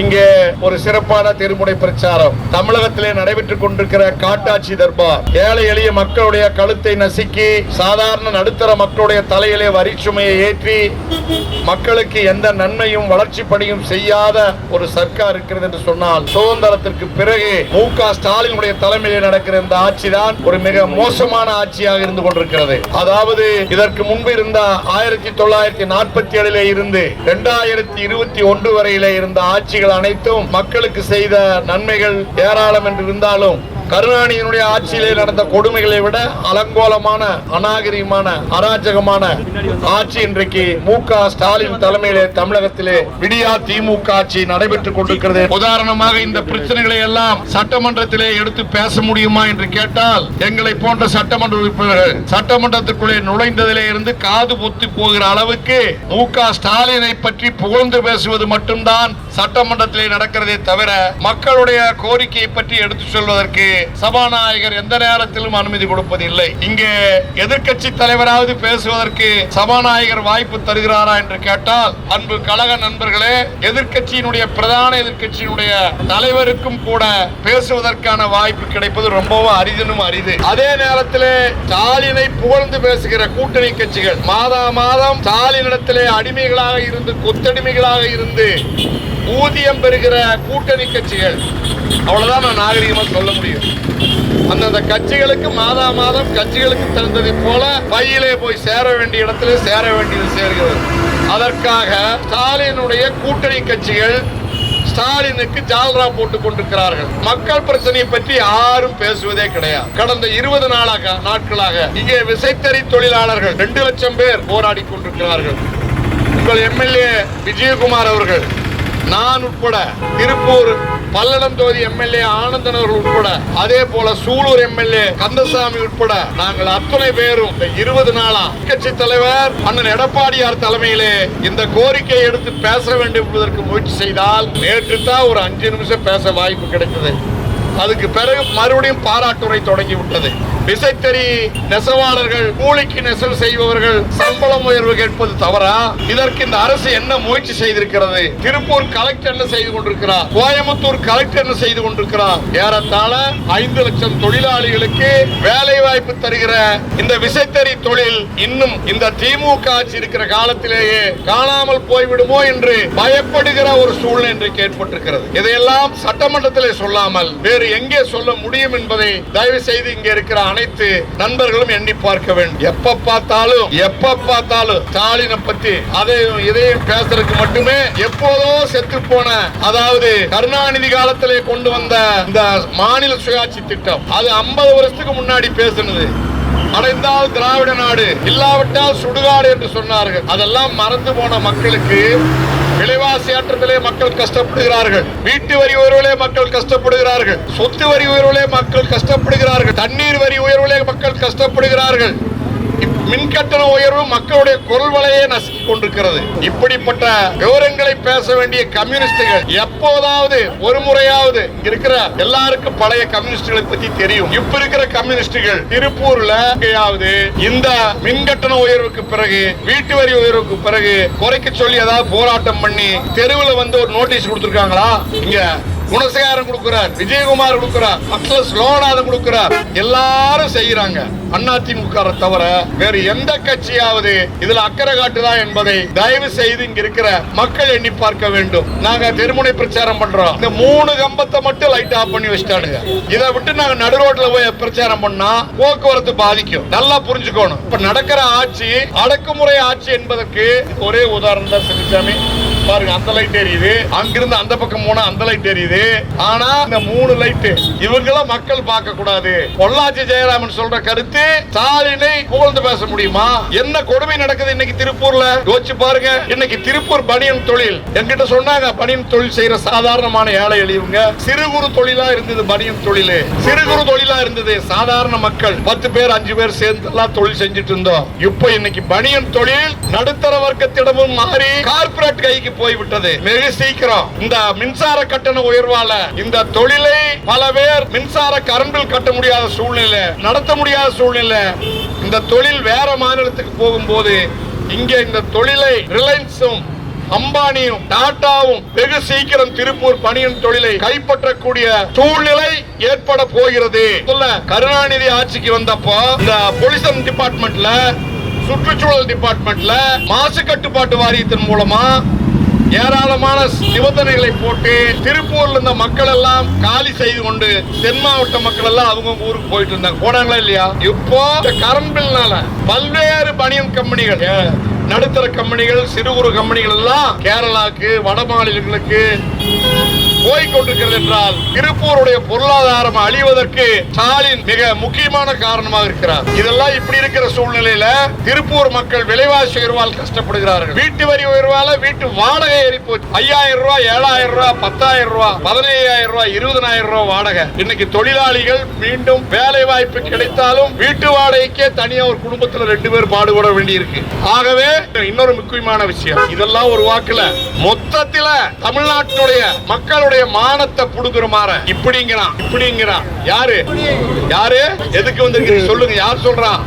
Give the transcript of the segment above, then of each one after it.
இங்கே ஒரு சிறப்பான திருமுனை பிரச்சாரம். தமிழகத்திலே நடைபெற்றுக் கொண்டிருக்கிற காட்டாட்சி தர்பார். ஏழை எளிய மக்களுடைய கழுத்தை நசுக்கி சாதாரண நடுத்தர மக்களுடைய தலையிலே வரிச்சுமையை ஏற்றி மக்களுக்கு எந்த நன்மையும் வளர்ச்சி பணியும் செய்யாத ஒரு சர்க்கார் இருக்கிறது என்று சொன்னால் சுதந்திரத்திற்கு பிறகு மு க ஸ்டாலினுடைய தலைமையிலே நடக்கிற இந்த ஆட்சி தான் ஒரு மிக மோசமான ஆட்சியாக இருந்து கொண்டிருக்கிறது. அதாவது இதற்கு முன்பு இருந்த ஆயிரத்தி தொள்ளாயிரத்தி நாற்பத்தி ஏழிலே இருந்து இரண்டாயிரத்தி இருபத்தி ஒன்று வரையிலே இருந்த ஆட்சிகள் அனைத்தும் மக்களுக்கு செய்த நன்மைகள் ஏராளம் என்று இருந்தாலும் கருணாநிதியினுடைய ஆட்சியிலே நடந்த கொடுமைகளை விட அலங்கோலமான அநாகரிகமான அராஜகமான ஆட்சி இன்றைக்கு மு க ஸ்டாலின் தலைமையிலே தமிழகத்திலே விடியா திமுக ஆட்சி நடைபெற்றுக் கொண்டிருக்கிறது. உதாரணமாக இந்த பிரச்சனைகளை எல்லாம் சட்டமன்றத்திலே எடுத்து பேச முடியுமா என்று கேட்டால் எங்களை போன்ற சட்டமன்ற உறுப்பினர்கள் சட்டமன்றத்திற்குள்ளே நுழைந்ததிலே இருந்து காது பொத்தி போகிற அளவுக்கு மு க ஸ்டாலினை பற்றி புகழ்ந்து பேசுவது மட்டும்தான் சட்டமன்றத்திலே நடக்கிறதே தவிர மக்களுடைய கோரிக்கையை பற்றி எடுத்து சொல்வதற்கு சபாநாயகர் எந்த நேரத்திலும் அனுமதி கொடுப்பதில்லை. இங்கே எதிர்க்கட்சி தலைவராவது பேசுவதற்கு சபாநாயகர் வாய்ப்பு தருகிறாரா என்று கேட்டால் அன்பு கழக நண்பர்களே எதிர்க்கட்சியினுடைய பிரதான எதிர்க்கட்சியினுடைய தலைவருக்கும் கூட பேசுவதற்கான வாய்ப்பு கிடைப்பது ரொம்பவும் அரிதினும் அரிது. அதே நேரத்திலே ஸ்டாலினை புகழ்ந்து பேசுகிற கூட்டணி கட்சிகள் மாதா மாதம் ஸ்டாலினிடத்திலே அடிமைகளாக இருந்து கொத்தடிமைகளாக இருந்து ஊதியம் பெறுகிற கூட்டணி கட்சிகள். அவ்வளவுதான் நான் நாகரிகமா சொல்ல முடியும். அந்தந்த கட்சிகளுக்கு மாதா மாதம் கட்சிகளுக்கு தகுந்ததை போல பையிலே போய் சேர வேண்டிய இடத்துல சேர வேண்டியது சேர்கிறது. அதற்காக ஸ்டாலினுடைய கூட்டணி கட்சிகள் ஸ்டாலினுக்கு ஜால்ரா போட்டுக் கொண்டிருக்கிறார்கள். மக்கள் பிரச்சனையை பற்றி யாரும் பேசுவதே கிடையாது. கடந்த இருபது நாளாக நாட்களாக இங்கே விசைத்தறி தொழிலாளர்கள் ரெண்டு லட்சம் பேர் போராடி கொண்டிருக்கிறார்கள். உங்கள் எம்எல்ஏ விஜயகுமார் அவர்கள் நான் உட்பட திருப்பூர் பல்லடம் தொகுதி எம்எல்ஏ ஆனந்தன் அவர்கள் உட்பட அதே போல சூலூர் எம்எல்ஏ கந்தசாமி உட்பட நாங்கள் அத்தனை பேரும் இந்த இருபது நாளா கட்சி தலைவர் அண்ணன் எடப்பாடியார் தலைமையிலே இந்த கோரிக்கையை எடுத்து பேச வேண்டும் என்பதற்கு முயற்சி செய்தால் நேற்று தான் ஒரு அஞ்சு நிமிஷம் பேச வாய்ப்பு கிடைத்தது. அதுக்கு பிறகு மறுபடியும் பாராட்டுரை தொடங்கி விட்டது. விசைத்தறி நெசவாளர்கள் கூலிக்கு நெசவு செய்பவர்கள் சம்பளம் உயர்வு கேட்பது தவறா? இதற்கு இந்த அரசு என்ன முயற்சி செய்திருக்கிறது? திருப்பூர் கலெக்டர் என்ன செய்து கொண்டிருக்கிறார்? கோயம்புத்தூர் கலெக்டர் என்ன செய்து கொண்டிருக்கிறார்? ஏறத்தாழ ஐந்து லட்சம் தொழிலாளிகளுக்கு வேலை வாய்ப்பு தருகிற இந்த விசைத்தறி தொழில் இன்னும் இந்த திமுக ஆட்சி இருக்கிற காலத்திலேயே காணாமல் போய்விடுமோ என்று பயப்படுகிற ஒரு சூழ்நிலை இன்றைக்கு ஏற்பட்டிருக்கிறது இதையெல்லாம் சட்டமன்றத்திலே சொல்லாமல் வேறு எங்கே சொல்ல முடியும் என்பதை தயவு செய்து இங்கே இருக்கிற அனைத்து நண்பர்களும் எண்ணி பார்க்க வேண்டும். எப்ப பார்த்தாலும் எப்ப பார்த்தாலும் ஸ்டாலினை பத்தி அதையும் இதையும் பேசுறதுக்கு மட்டுமே எப்போதோ செத்து போன அதாவது கருணாநிதி காலத்திலே கொண்டு வந்த இந்த மாநில சுயாட்சி திட்டம் அது 50 வருஷத்துக்கு முன்னாடி பேசுனது. அடைந்தால் திராவிட நாடு இல்லாவிட்டால் சுடுகாடு என்று சொன்னார்கள். அதெல்லாம் மறந்து போன மக்களுக்கு விலைவாசி ஏற்றத்திலே மக்கள் கஷ்டப்படுகிறார்கள். வீட்டு வரி உயர்விலே மக்கள் கஷ்டப்படுகிறார்கள். சொத்து வரி உயர்விலே மக்கள் கஷ்டப்படுகிறார்கள். தண்ணீர் வரி உயர்விலே மக்கள் கஷ்டப்படுகிறார்கள். மின் கட்டண உயர்வு மக்களுடைய குரல் வலையை நசுக்கி கொண்டிருக்கிறது. இப்படிப்பட்ட விவரங்களை பேச வேண்டிய கம்யூனிஸ்டுகள் எப்போதாவது ஒரு முறையாவது இருக்கிற எல்லாருக்கும் பழைய கம்யூனிஸ்டுகளை பத்தி தெரியும். இப்ப இருக்கிற கம்யூனிஸ்டுகள் திருப்பூர்ல எங்கேயாவது இந்த மின் கட்டண உயர்வுக்கு பிறகு வீட்டு வரி உயர்வுக்கு பிறகு குறைக்க சொல்லி ஏதாவது போராட்டம் பண்ணி தெருவில் வந்து ஒரு நோட்டீஸ் கொடுத்துருக்காங்களா? இங்க குணசேகரன் கொடுக்கிறார் விஜயகுமார் கொடுக்கிறார் மக்கள் ஸ்லோகநாதன் கொடுக்கிறார். எல்லாரும் செய்யறாங்க அதிமுக தவிர வேறு எந்த கட்சியாவது இதுல அக்கறை காட்டுதா என்பதை தயவு செய்து இங்க இருக்கிற மக்கள் எண்ணி பார்க்க வேண்டும். நாங்க தெருமுனை பிரச்சாரம் பண்றோம். இந்த மூணு கம்பத்தை மட்டும் லைட் ஆஃப் பண்ணி வச்சுட்டானுங்க. இதை விட்டு நாங்க நடு ரோட்ல போய் பிரச்சாரம் பண்ணா போக்குவரத்து பாதிக்கும். நல்லா புரிஞ்சுக்கணும். இப்ப நடக்கிற ஆட்சி அடக்குமுறை ஆட்சி என்பதற்கு ஒரே உதாரணம் தான் சிறுசாமி பாருங்க அந்த லைட் எரியுது. அங்கிருந்து அந்த பக்கம் போனா அந்த லைட் எரியுது. ஆனா இந்த மூணு லைட் இவங்கள மக்கள் பார்க்க கூடாது பொள்ளாச்சி ஜெயராமன் சொல்ற கருத்து ஸ்டாலினை புகழ்ந்து பேச முடியுமா? என்ன கொடுமை நடக்குது இன்னைக்கு திருப்பூர்ல? யோசிச்சு பாருங்க. இன்னைக்கு திருப்பூர் பனியன் தொழில். என்கிட்ட சொன்னாங்க பனியன் தொழில் செய்யற சாதாரணமான ஏழை எளியவங்க. சிறு குறு தொழிலா இருந்தது பனியன் தொழில். சிறு குறு தொழிலா இருந்தது சாதாரண மக்கள். பத்து பேர் அஞ்சு பேர் சேர்ந்து எல்லாம் தொழில் செஞ்சுட்டு இருந்தோம். இப்போ இன்னைக்கு பனியன் தொழில் நடுத்தர வர்க்கத்திடமும் மாறி கார்ப்பரேட் கைக்கு போய்விட்டது. மிக சீக்கிரம். இந்த மின்சார கட்டண உயர்வால இந்த தொழிலை பல பேர் மின்சார கரண்டில் கட்ட முடியாத சூழ்நிலை நடத்த முடியாத சூழ்நிலை. இந்த தொழில் வேற மாநிலத்துக்கு போகும்போது இங்கே இந்த தொழிலை ரிலையன்ஸும் அம்பானியும் டாட்டாவும் வெகு சீக்கிரம் திருப்பூர் பணியின் தொழிலை கைப்பற்றக்கூடிய சூழ்நிலை ஏற்பட போகிறது. சொல்ல கருணாநிதி ஆட்சிக்கு வந்தப்போ இந்த பொலிசன் டிபார்ட்மெண்ட்ல சுற்றுச்சூழல் டிபார்ட்மெண்ட்ல மாசு கட்டுப்பாட்டு வாரியத்தின் மூலமா ஏராளமான நிபந்தனைகளை போட்டு திருப்பூர்ல இருந்த மக்கள் எல்லாம் காலி செய்து கொண்டு தென் மாவட்ட மக்கள் எல்லாம் அவங்க ஊருக்கு போயிட்டு இருந்தாங்க. போனாங்களா இல்லையா? இப்போ இந்த கரண்ட் பில்னால பல்வேறு பனியன் கம்பெனிகள் நடுத்தர கம்பெனிகள் சிறு குறு கம்பெனிகள் எல்லாம் கேரளாக்கு வட மாநிலங்களுக்கு போய்கொண்டிருக்கிறது என்றால் திருப்பூருடைய பொருளாதாரம் அழிவதற்கு ஸ்டாலின் மிக முக்கியமான காரணமாக இருக்கிறார். இதெல்லாம் இப்படி இருக்கிற சூழ்நிலையில திருப்பூர் மக்கள் விலைவாசி உயர்வால் கஷ்டப்படுகிறார்கள். வீட்டு வரி உயர்வால வீட்டு வாடகை ஏறி ஐயாயிரம் ரூபாய் ஏழாயிரம் ரூபாய் பத்தாயிரம் ரூபாய் பதினையாயிரம் ரூபாய் இருபதனாயிரம் ரூபாய் வாடகை. இன்னைக்கு தொழிலாளிகள் மீண்டும் வேலை வாய்ப்பு கிடைத்தாலும் வீட்டு வாடகைக்கே தனியா ஒரு குடும்பத்துல ரெண்டு பேர் பாடுபட வேண்டியிருக்கு. ஆகவே இன்னொரு முக்கியமான விஷயம். இதெல்லாம் ஒரு வாக்குல. மொத்தத்துல தமிழ்நாட்டுடைய மக்களுடைய மானத்தை புடுங்குற மாற இப்படிங்கிறான் இப்படிங்கிறான். யாரு? யாரு? எதுக்கு வந்திருக்கீங்க? சொல்லுங்க யார் சொல்றான்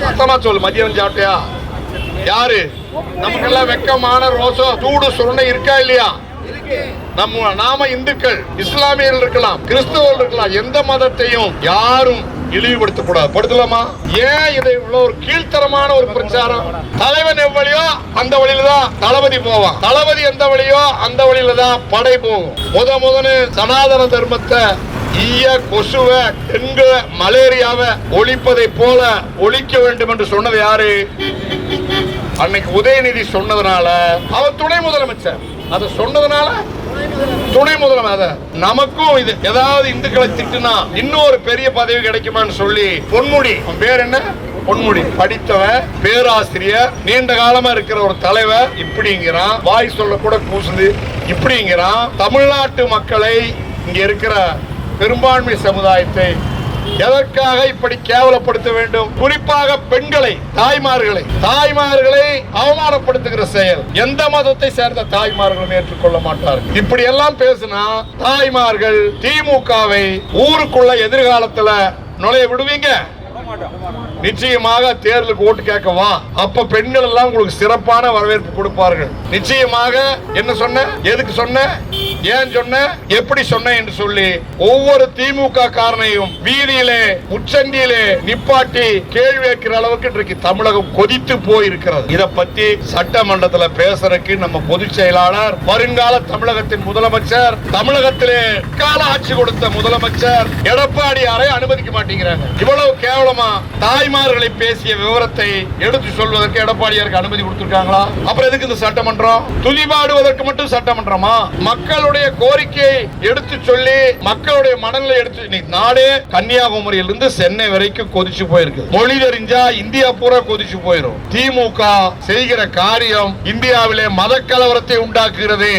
சத்தமா சொல்லு மதியம் சாப்பிட்டியா? யாரு? நமக்கெல்லாம் வெக்கமான ரோசம் சூடு சுருண்டை இருக்கா இல்லையா? நம்ம நாம இந்துக்கள் இஸ்லாமியர்கள் இருக்கலாம் கிறிஸ்தவர்கள் இருக்கலாம் எந்த மதத்தையும் யாரும் இழிவுபடுத்தக்கூடாது. படுத்தலாமா ஏன் இதை இவ்வளவு ஒரு கீழ்த்தரமான ஒரு பிரச்சாரம்? தலைவன் எவ்வளியோ அந்த வழியில தான் தளபதி போவான். தளபதி எந்த வழியோ அந்த வழியில தான் படை போகும். முத முதன்னு சனாதன தர்மத்தை ஈய கொசுவ டெங்கு மலேரியாவை ஒழிப்பதை போல ஒழிக்க வேண்டும் என்று சொன்னது யாரு? அன்னைக்கு உதயநிதி சொன்னதுனால அவர் துணை முதலமைச்சர். அதை சொன்னதுனால துணை முதலமைச்சர் நமக்கும் இது ஏதாவது இந்துக்களை திட்டுனா இன்னொரு பெரிய பதவி கிடைக்குமான்னு சொல்லி பொன்முடி. பேர் என்ன? பொன்முடி. படித்தவன் பேராசிரியர் நீண்ட காலமா இருக்கிற ஒரு தலைவர் இப்படிங்கிறான். வாய் சொல்ல கூட கூசுது. இப்படிங்கிறான். தமிழ்நாட்டு மக்களை இங்க இருக்கிற பெரும்பான்மை சமுதாயத்தை எதற்காக இப்படி கேவலப்படுத்த வேண்டும்? குறிப்பாக பெண்களை தாய்மார்களை. தாய்மார்களை அவமானப்படுத்துகிற செயல். எந்த மதத்தை சேர்ந்த தாய்மார்களும் ஏற்றுக்கொள்ள மாட்டார்கள்? இப்படி எல்லாம் பேசினா தாய்மார்கள் திமுகவை ஊருக்குள்ள எதிர்காலத்துல நுழைய விடுவீங்க. நிச்சயமாக தேர்தலுக்கு ஓட்டு கேட்கவா அப்ப பெண்கள் எல்லாம் உங்களுக்கு சிறப்பான வரவேற்பு கொடுப்பார்கள். நிச்சயமாக என்ன சொன்ன? எதுக்கு சொன்ன? ஏன் சொன்ன? எப்படி சொன்ன என்று சொல்லி ஒவ்வொரு திமுக காரனையும் வீதியிலே உச்சந்தியிலே நிப்பாட்டி கேள்வி வைக்கிற அளவுக்கு இன்றைக்கு தமிழகம் கொதித்து போயிருக்கிறது. இதை பத்தி சட்டமன்றத்தில் பேசுறதுக்கு நம்ம பொதுச் செயலாளர் வருங்கால தமிழகத்தின் முதலமைச்சர் தமிழகத்திலே கால ஆட்சி கொடுத்த முதலமைச்சர் எடப்பாடியாரை அனுமதிக்க மாட்டேங்கிறாங்க. இவ்வளவு கேவலமா தாய்மார்களை பேசிய விவரத்தை எடுத்து சொல்வதற்கு எடப்பாடியாருக்கு அனுமதி கொடுத்திருக்காங்களா? அப்புறம் எதுக்கு இந்த சட்டமன்றம்? துதிபாடுவதற்கு மட்டும் சட்டமன்றமா? மக்களுடைய கோரிக்கையை எடுத்து சொல்லி மக்களுடைய மனநிலை எடுத்து இன்னைக்கு நாடே கன்னியாகுமரியிலிருந்து சென்னை வரைக்கும் கொதிச்சு போயிருக்கு. மொழி தெரிஞ்சா இந்தியா பூரா கொதிச்சு போயிரும். திமுக செய்கிற காரியம் இந்தியாவிலே மத கலவரத்தை உண்டாக்குகிறது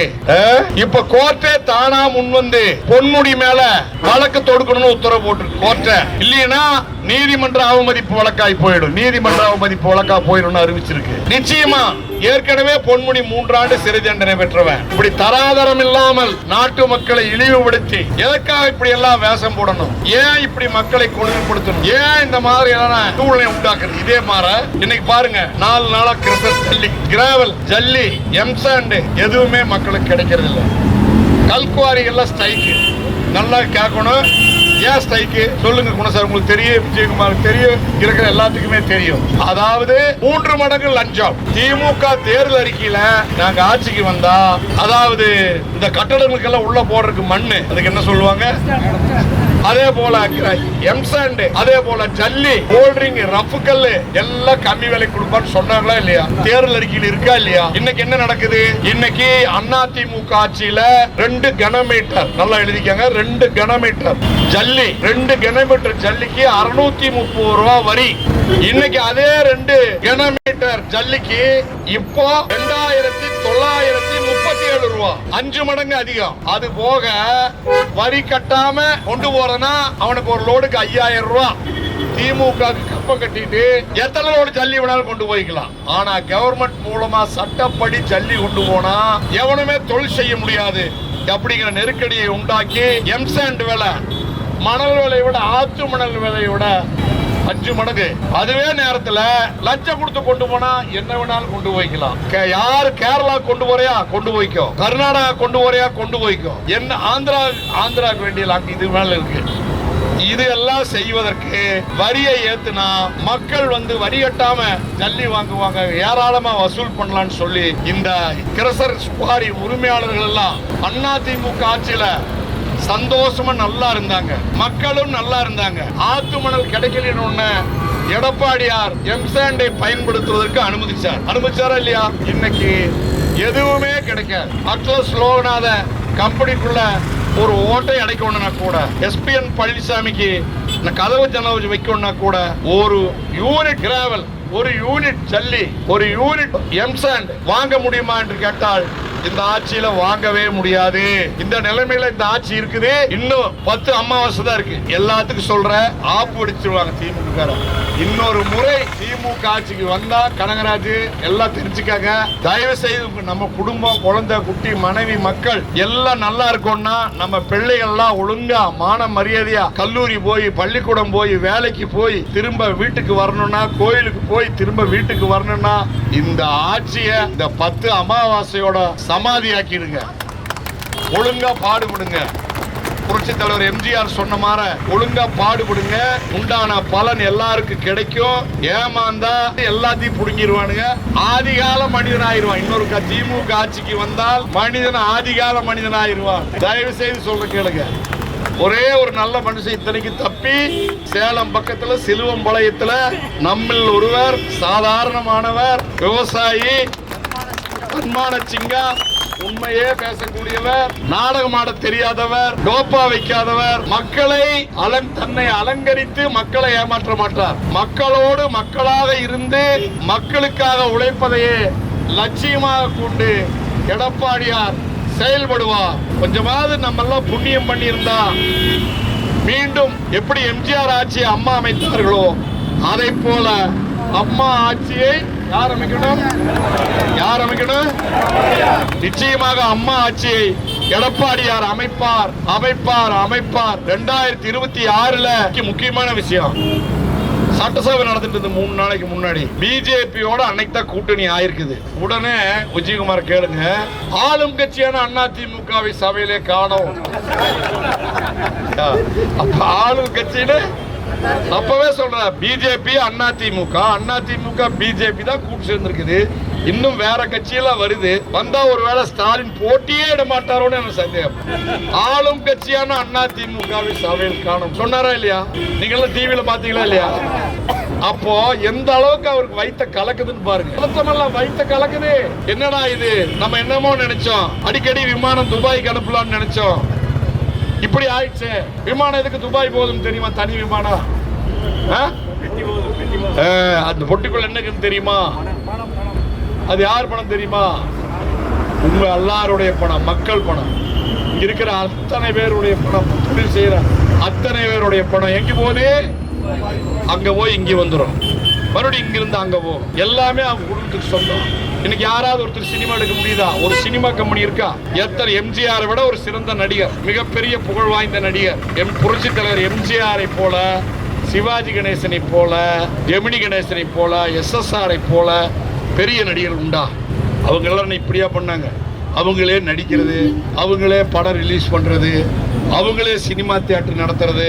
இப்ப கோர்ட்டே தானா முன்வந்து பொன்முடி மேல வழக்கு தொடுக்கணும்னு உத்தரவு போட்டு கோர்ட்டை. இல்லைன்னா நீதிமன்ற அவமதிப்பு வழக்காய் போயிடும். நீதிமன்ற அவமதிப்பு வழக்கா போயிடும் அறிவிச்சிருக்கு. நிச்சயமா ஏற்கனவே பொன்முடி மூன்றாண்டு சிறை தண்டனை பெற்றவன். இப்படி தராதரம் இல்லாமல் நாட்டு மக்களை இழிவுபடுத்தி எதற்காக இப்படி எல்லாம் வேஷம் போடணும்? ஏன் இப்படி மக்களை கொடுமைப்படுத்தணும்? ஏன் இந்த மாதிரியான சூழ்நிலை உண்டாக்குறது? இதே மாதிரி இன்னைக்கு பாருங்க நாலு நாளா கிறிஸ்டல் ஜல்லி கிராவல் ஜல்லி எம்சாண்டு எதுவுமே மக்களுக்கு கிடைக்கிறது இல்லை கல்குவாரிகள்லாம் ஸ்ட்ரைக்கு நல்லா கேட்கணும். ஏன் ஸ்ட்ரைக்கு சொல்லுங்க குணசார் உங்களுக்கு தெரியும் விஜயகுமாருக்கு தெரியும் இருக்கிற எல்லாத்துக்குமே தெரியும். அதாவது மூன்று மடங்கு லஞ்சம். திமுக தேர்தல் அறிக்கையில நாங்க ஆட்சிக்கு வந்தா அதாவது இந்த கட்டடங்களுக்கெல்லாம் உள்ள போடுறதுக்கு மண்ணு அதுக்கு என்ன சொல்லுவாங்க? அதே போல எம்சாண்டு அதே போல ஜல்லி கோல்ட்ரிங் ரஃப் கல்லு எல்லாம் கம்மி விலை கொடுப்பான்னு சொன்னாங்களா இல்லையா? தேர்தல் அறிக்கையில் இருக்கா இல்லையா? இன்னைக்கு என்ன நடக்குது? இன்னைக்கு அதிமுக ஆட்சியில ரெண்டு கனமீட்டர் நல்லா எழுதிக்கங்க ரெண்டு கனமீட்டர் ஜல்லி ரெண்டு கனமீட்டர் ஜல்லிக்கு அறுநூத்தி முப்பது ரூபா வரி. இன்னைக்கு அதே ரெண்டு கனமீட்டர் ஜல்லிக்கு இப்போ ரெண்டாயிரத்தி தொள்ளாயிரத்தி முப்பத்தி ஏழு ரூபா. அஞ்சு மடங்கு அதிகம். அது போக வரி கட்டாம கொண்டு போறனா அவனுக்கு ஒரு லோடுக்கு ஐயாயிரம் ரூபா. திமுக கப்ப கட்டிட்டு எத்தனை லோடு ஜல்லி வேணாலும் கொண்டு போய்க்கலாம். ஆனா கவர்மெண்ட் மூலமா சட்டப்படி ஜல்லி கொண்டு போனா எவனுமே தொழில் செய்ய முடியாது. அப்படிங்கிற நெருக்கடியை உண்டாக்கி எம்சாண்ட் வேலை மணல் விலையை விட ஆத்து மணல் விலையை விட அஞ்சு மடங்கு. அதுவே நேரத்தில் லட்சம் கொடுத்து கொண்டு போனா என்ன வேணாலும் கொண்டு போய்க்கலாம். கே- கேரளா கொண்டு போறியா? கொண்டு போய்க்கோ. கர்நாடகா கொண்டு போறியா? கொண்டு போய்க்கோ. என்ன ஆந்திரா ஆந்திராக்கு வேண்டிய லாக்கு இது மேல இருக்கு. இது எல்லாம் செய்வதற்கு வரியை ஏத்துனா மக்கள் வந்து வரி கட்டாம ஜல்லி வாங்குவாங்க. ஏராளமா வசூல் பண்ணலாம்னு சொல்லி இந்த கிரசர் சுகாரி உரிமையாளர்கள் எல்லாம் அதிமுக ஆட்சியில சந்தோஷமா நல்லா இருந்தாங்க. மக்களும் நல்லா இருந்தாங்க. ஆத்து மணல் கிடைக்கலன்னு ஒண்ணு எடப்பாடியார் எம்சாண்டை பயன்படுத்துவதற்கு அனுமதிச்சார். அனுமதிச்சாரா இல்லையா? இன்னைக்கு எதுவுமே கிடைக்காது. மக்கள் ஸ்லோகனாத கம்பெனிக்குள்ள ஒரு ஓட்டை அடைக்கணும்னா கூட எஸ்பிஎன் பழனிசாமிக்கு இந்த கதவு ஜனவரி வைக்கணும்னா கூட ஒரு யூனிட் கிராவல் ஒரு யூனிட் ஜல்லி ஒரு யூனிட் எம்சாண்ட் வாங்க முடியுமா என்று கேட்டால் இந்த ஆட்சியில வாங்கவே முடியாது. இந்த நிலைமையில இந்த ஆட்சி இருக்குது. இன்னும் பத்து அமாவாசை தான் இருக்கு. எல்லாத்துக்கும் சொல்ற ஆப்பு அடிச்சிருவாங்க திமுக இன்னொரு முறை திமுக ஆட்சிக்கு வந்தா கனகராஜ் எல்லாம் தெரிஞ்சுக்காங்க. தயவு செய்து நம்ம குடும்பம் குழந்தை குட்டி மனைவி மக்கள் எல்லாம் நல்லா இருக்கணும்னா நம்ம பிள்ளைகள்லாம் ஒழுங்கா மான மரியாதையா கல்லூரி போய் பள்ளிக்கூடம் போய் வேலைக்கு போய் திரும்ப வீட்டுக்கு வரணும்னா கோயிலுக்கு போய் திரும்ப வீட்டுக்கு வரணும்னா இந்த ஆட்சிய இந்த பத்து அமாவாசையோட சமாதி ஆக்கிடுங்க ஒழுங்கா பாடுபடுங்க. புரட்சி தலைவர் எம்ஜிஆர் சொன்ன மாதிரி ஒழுங்கா பாடுபடுங்க. உண்டான பலன் எல்லாருக்கும் கிடைக்கும். ஏமாந்தா எல்லாத்தையும் புடுங்கிடுவானுங்க ஆதிகால மனிதன் ஆயிடுவான் இன்னொரு திமுக ஆட்சிக்கு வந்தால் மனிதன் ஆதிகால மனிதன் ஆயிடுவான் தயவு செய்து சொல்ற கேளுங்க. ஒரே ஒரு நல்ல மனுஷன் இத்தனைக்கு தப்பி சேலம் பக்கத்துல சிலுவம்பாளையத்துல நம்மில் ஒருவர் சாதாரணமானவர் விவசாயி அன்மான சிங்கா உண்மையே பேசக்கூடியவர் நாடகமாட தெரியாதவர் டோப்பா வைக்காதவர் மக்களை அலங் தன்னை அலங்கரித்து மக்களை ஏமாற்ற மாட்டார். மக்களோடு மக்களாக இருந்து மக்களுக்காக உழைப்பதையே லட்சியமாக கொண்டு எடப்பாடியார் செயல்படுவார். கொஞ்சமாவது நம்ம எல்லாம் புண்ணியம் பண்ணியிருந்தா மீண்டும் எப்படி எம்ஜிஆர் ஆட்சியை அம்மா அமைத்தார்களோ அதை போல அம்மா ஆட்சியை யார் அமைக்கணும் யார் அமைக்கணும் நிச்சயமாக அம்மா ஆட்சியை எடப்பாடியார் அமைப்பார் அமைப்பார் அமைப்பார். ரெண்டாயிரத்தி இருபத்தி ஆறுல முக்கியமான விஷயம் சட்டசபை நடந்துட்டு இருந்த மூணு நாளைக்கு முன்னாடி பிஜேபியோட அன்னைக்கு தான் கூட்டணி ஆயிருக்குது. உடனே விஜயகுமார் கேளுங்க ஆளும் கட்சியான அண்ணா திமுகவை சபையிலே காணும். அப்ப ஆளும் கட்சியில அப்பவே சொல்ற பிஜேபி அண்ணா திமுக அண்ணா திமுக பிஜேபி தான் கூட்டு சேர்ந்திருக்குது. இன்னும் வேற கட்சியெல்லாம் வருது. வந்தா ஒருவேளை ஸ்டாலின் போட்டியே இட மாட்டாரோன்னு எனக்கு சந்தேகம். ஆளும் கட்சியான அண்ணா திமுகவை சபையில் காணும். சொன்னாரா இல்லையா? நீங்க எல்லாம் டிவியில பாத்தீங்களா இல்லையா? அப்போ எந்த அளவுக்கு அவருக்கு வைத்த கலக்குதுன்னு பாருங்க. அழுத்தமெல்லாம் வைத்த கலக்குது. என்னடா இது? நம்ம என்னமோ நினைச்சோம். அடிக்கடி விமானம் துபாய்க்கு அனுப்பலாம்னு நினைச்சோம். இப்படி ஆயிடுச்சு. விமானம் எதுக்கு துபாய் போகுதுன்னு தெரியுமா? தனி விமானம். ஆ? அந்த பொட்டிக்குள்ள என்னக்குன்னு தெரியுமா? அது யார் பணம் தெரியுமா? உங்க எல்லாருடைய பணம் மக்கள் பணம். இங்க இருக்கிற அத்தனை பேருடைய பணம் தொழில் செய்யற அத்தனை பேருடைய பணம். எங்க போனே அங்க போய் இங்க வந்துடும் மறுபடியும் இங்கிருந்து அங்க போகும். எல்லாமே அவங்க குடும்பத்துக்கு சொந்தம். இன்னைக்கு யாராவது ஒருத்தர் சினிமா எடுக்க முடியுதா? ஒரு சினிமா கம்பெனி இருக்கா? எத்தனை எம்ஜிஆரை விட ஒரு சிறந்த நடிகர் மிகப்பெரிய புகழ் வாய்ந்த நடிகர் எம் புரட்சி தலைவர் எம்ஜிஆரை போல சிவாஜி கணேசனை போல ஜெமினி கணேசனை போல எஸ்எஸ்ஆரை போல பெரிய நடிகர் உண்டா? அவங்க எல்லாம் இப்படியா பண்ணாங்க? அவங்களே நடிக்கிறது அவங்களே படம் ரிலீஸ் பண்றது அவங்களே சினிமா தியேட்டர் நடத்துறது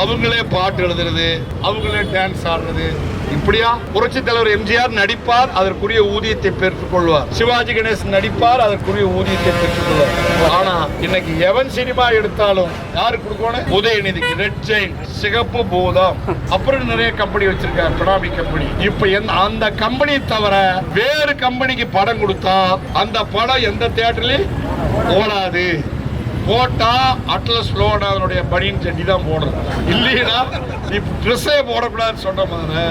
அவங்களே பாட்டு எழுதுறது அவங்களே டான்ஸ் ஆடுறது இப்படியா? புரட்சி தலைவர் எம்ஜிஆர் நடிப்பார் அதற்குரிய ஊதியத்தை பெற்றுக் கொள்வார். சிவாஜி கணேஷ் நடிப்பார் அதற்குரிய ஊதியத்தை பெற்றுக் கொள்வார். ஆனா இன்னைக்கு எவன் சினிமா எடுத்தாலும் யாரு கொடுக்கணும்? உதயநிதிக்கு. ரெட் ஜெயின் சிகப்பு பூதம். அப்புறம் நிறைய கம்பெனி வச்சிருக்காரு பினாமி கம்பெனி இப்ப அந்த கம்பெனி தவிர வேறு கம்பெனிக்கு படம் கொடுத்தா அந்த படம் எந்த தியேட்டர்லயும் ஓடாது. போட்டா அட்லஸ் லோனாதனுடைய பணியின் செட்டி தான் போடணும். இல்லைன்னா நீ ட்ரெஸ்ஸே போடக்கூடாதுன்னு சொன்ன மாதிரி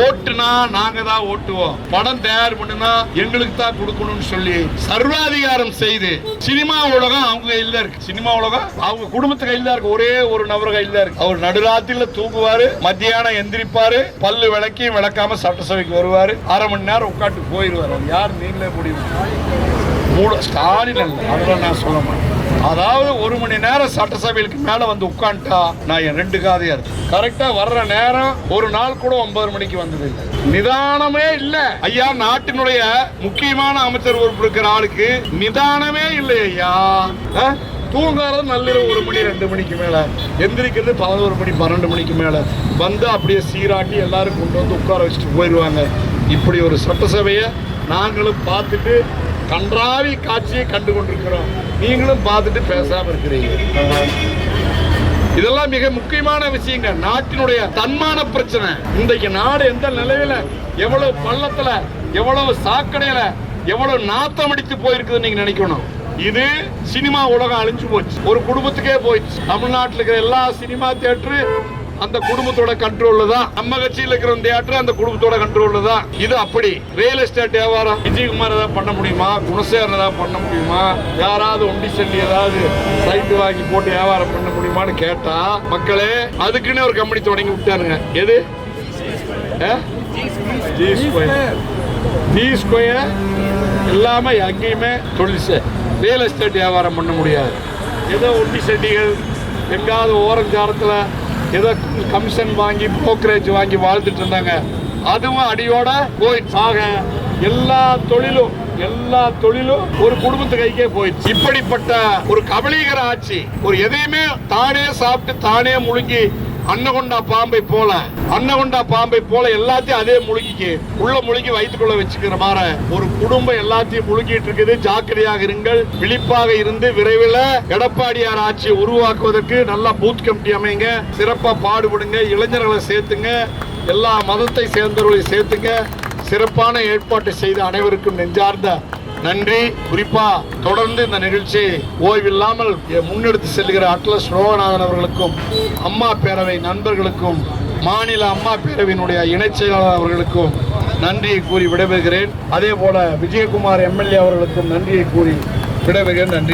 ஓட்டுனா நாங்க தான் ஓட்டுவோம். படம் தயார் பண்ணுனா எங்களுக்கு தான் கொடுக்கணும்னு சொல்லி சர்வாதிகாரம் செய்து சினிமா உலகம் அவங்க கையில தான் இருக்கு. சினிமா உலகம் அவங்க குடும்பத்து கையில தான் இருக்கு. ஒரே ஒரு நபர் கையில தான் இருக்கு. அவர் நடுராத்திரில தூங்குவாரு மத்தியானம் எந்திரிப்பாரு பல்லு விளக்கி விளக்காம சட்டசபைக்கு வருவாரு அரை மணி நேரம் உட்காந்து போயிடுவார் யார்? நீங்களே முடிவு. மூட ஸ்டாலின் அல்ல. அதெல்லாம் நான் சொல்ல மாட்டேன். அதாவது ஒரு மணி நேரம் சட்டசபைக்கு மேல வந்து உட்காந்துட்டா நான் என் ரெண்டு காதையா இருக்கு. கரெக்டா வர்ற நேரம் ஒரு நாள் கூட ஒன்பது மணிக்கு வந்தது இல்லை. நிதானமே இல்ல. ஐயா நாட்டினுடைய முக்கியமான அமைச்சர் உறுப்பு இருக்கிற ஆளுக்கு நிதானமே இல்லை ஐயா. அஹ்? நள்ளிரவு ஒரு மணி ரெண்டு மணிக்கு மேல. எந்திரிக்கிறது பதினோரு மணி பன்னெண்டு மணிக்கு மேல. வந்து அப்படியே சீராட்டி எல்லாரும் கொண்டு வந்து உட்கார வச்சுட்டு போயிடுவாங்க இப்படி ஒரு சட்டசபையை நாங்களும் பார்த்துட்டு கன்றாவி காட்சியை கண்டு கொண்டிருக்கிறோம். நீங்களும் பார்த்துட்டு பேசாம இருக்கிறீங்க. இதெல்லாம் மிக முக்கியமான விஷயங்க. நாட்டினுடைய தன்மான பிரச்சனை. இன்றைக்கு நாடு எந்த நிலையில எவ்வளவு பள்ளத்துல எவ்வளவு சாக்கடையில எவ்வளவு நாத்தம் அடித்து போயிருக்குதுன்னு நீங்க நினைக்கணும். இது சினிமா உலகம் அழிஞ்சு போச்சு. ஒரு குடும்பத்துக்கே போயிடுச்சு. தமிழ்நாட்டில் இருக்கிற எல்லா சினிமா தியேட்டரு அந்த குடும்பத்தோட கண்ட்ரோல்ல தான். நம்ம கட்சியில் இருக்கிற தியேட்டர் அந்த குடும்பத்தோட கண்ட்ரோல்ல தான். இது அப்படி. ரியல் எஸ்டேட் வியாபாரம். விஜயகுமார் ஏதாவது பண்ண முடியுமா? குணசேகரன் ஏதாவது பண்ண முடியுமா? யாராவது ஒண்டி செல்லி ஏதாவது சைட்டு வாங்கி போட்டு வியாபாரம் பண்ண முடியுமான்னு கேட்டா மக்களே அதுக்குன்னு ஒரு கம்பெனி தொடங்கி விட்டாருங்க. எது? ஜி ஸ்கொயர் எல்லாமே எங்கேயுமே தொழில் ரியல் எஸ்டேட் வியாபாரம் பண்ண முடியாது. ஏதோ ஒண்டி செட்டிகள் எங்காவது ஓரஞ்சாரத்தில் ஏதோ கமிஷன் வாங்கி brokerage வாங்கி வாழ்ந்துட்டு இருந்தாங்க. அதுவும் அடியோட போயிடுச்சு. ஆக எல்லா தொழிலும் எல்லா தொழிலும் ஒரு குடும்பத்து கைக்கே போயிடுச்சு. இப்படிப்பட்ட ஒரு கபலீகர ஆட்சி ஒரு எதையுமே தானே சாப்பிட்டு தானே முழுங்கி அன்னகொண்டா பாம்பை போல அன்னகொண்டா பாம்பை போல எல்லாத்தையும் அதே முழுகிக்கு உள்ள முழுகி வைத்துக்கொள்ள வச்சுக்கிற மாதிரி ஒரு குடும்பம் எல்லாத்தையும் முழுகிட்டு இருக்குது. ஜாக்கிரதையாக இருங்கள். விழிப்பாக இருந்து விரைவில் எடப்பாடியார் ஆட்சியை உருவாக்குவதற்கு நல்லா பூத் கமிட்டி அமைங்க. சிறப்பாக பாடுபடுங்க. இளைஞர்களை சேர்த்துங்க. எல்லா மதத்தை சேர்ந்தவர்களை சேர்த்துங்க. சிறப்பான ஏற்பாட்டை செய்த அனைவருக்கும் நெஞ்சார்ந்த நன்றி. குறிப்பா தொடர்ந்து இந்த நிகழ்ச்சி ஓய்வில்லாமல் முன்னெடுத்து செல்கிற அட்லஸ் ரோகநாதன் அவர்களுக்கும் அம்மா பேரவை நண்பர்களுக்கும் மாநில அம்மா பேரவையினுடைய இணைச் செயலாளர் அவர்களுக்கும் நன்றியை கூறி விடைபெறுகிறேன். அதே போல விஜயகுமார் எம்எல்ஏ அவர்களுக்கும் நன்றியை கூறி விடைபெறுகிறேன். நன்றி